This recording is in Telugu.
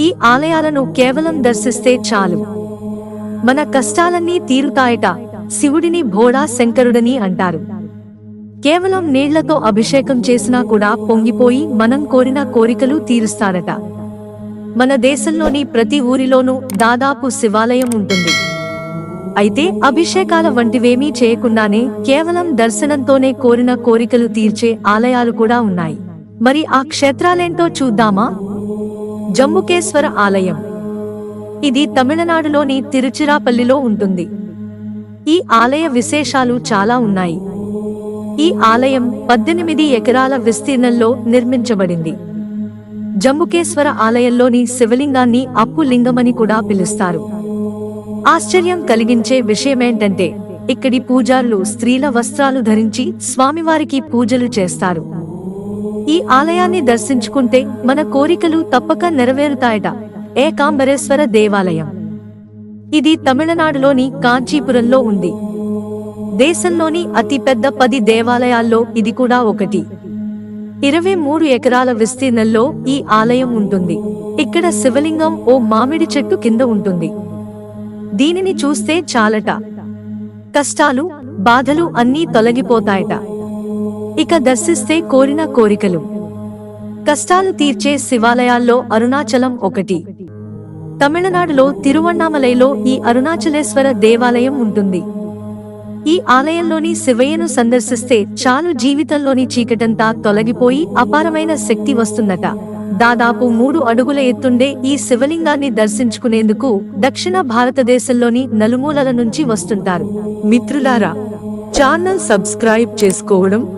ఈ ఆలయాలను కేవలం దర్శిస్తే చాలు. మన కష్టాలన్నీ తీరుతాయట శివుడిని భోడా శంకరుడని అంటారు. కేవలం నీళ్ళతో అభిషేకం చేసినా కూడా పొంగిపోయి మనం కోరిన కోరికలు తీరుస్తారట. మన దేశంలోని ప్రతి ఊరిలోనూ దాదాపు శివాలయం ఉంటుంది. అయితే అభిషేకాల వంటివేమీ చేయకుండానే కేవలం దర్శనంతోనే కోరిన కోరికలు తీర్చే ఆలయాలు కూడా ఉన్నాయి. మరి ఆ క్షేత్రాలేంటో చూద్దామా? జంబుకేశ్వర ఆలయం. ఇది తమిళనాడులోని తిరుచిరాపల్లిలో ఉంటుంది. ఈ ఆలయ విశేషాలు చాలా ఉన్నాయి. ఈ ఆలయం పద్దెనిమిది ఎకరాల విస్తీర్ణంలో నిర్మించబడింది. జంబుకేశ్వర ఆలయంలోని శివలింగాన్ని అప్పు లింగమని కూడా పిలుస్తారు. ఆశ్చర్యం కలిగించే విషయమేంటంటే ఇక్కడి పూజారులు స్త్రీల వస్త్రాలు ధరించి స్వామివారికి పూజలు చేస్తారు. ఈ ఆలయాన్ని దర్శించుకుంటే మన కోరికలు తప్పక నెరవేరుతాయట. ఏకాంబరేశ్వర దేవాలయం. ఇది తమిళనాడులోని కాంచీపురంలో ఉంది. దేశంలోని అతిపెద్ద పది దేవాలయాల్లో ఇది కూడా ఒకటి. ఇరవై మూడు ఎకరాల విస్తీర్ణంలో ఈ ఆలయం ఉంటుంది. ఇక్కడ శివలింగం ఓ మామిడి చెట్టు కింద ఉంటుంది. దీనిని చూస్తే చాలట. కష్టాలు బాధలు అన్నీ తొలగిపోతాయట. ఇక దర్శిస్తే కోరిన కోరికలు. కష్టాలు తీర్చే శివాలయాల్లో అరుణాచలం ఒకటి. తమిళనాడులో తిరువణ్ణామలైలో ఈ అరుణాచలేశ్వర దేవాలయం ఉంటుంది. ఈ ఆలయంలోని శివయ్యను సందర్శిస్తే చాలు జీవితంలోని చీకటంతా తొలగిపోయి అపారమైన శక్తి వస్తుందట. దాదాపు మూడు అడుగుల ఎత్తుండే ఈ శివలింగాన్ని దర్శించుకునేందుకు దక్షిణ భారతదేశంలోని నలుమూలల నుంచి వస్తుంటారు. మిత్రులారా ఛానల్ సబ్స్క్రైబ్ చేసుకోవడం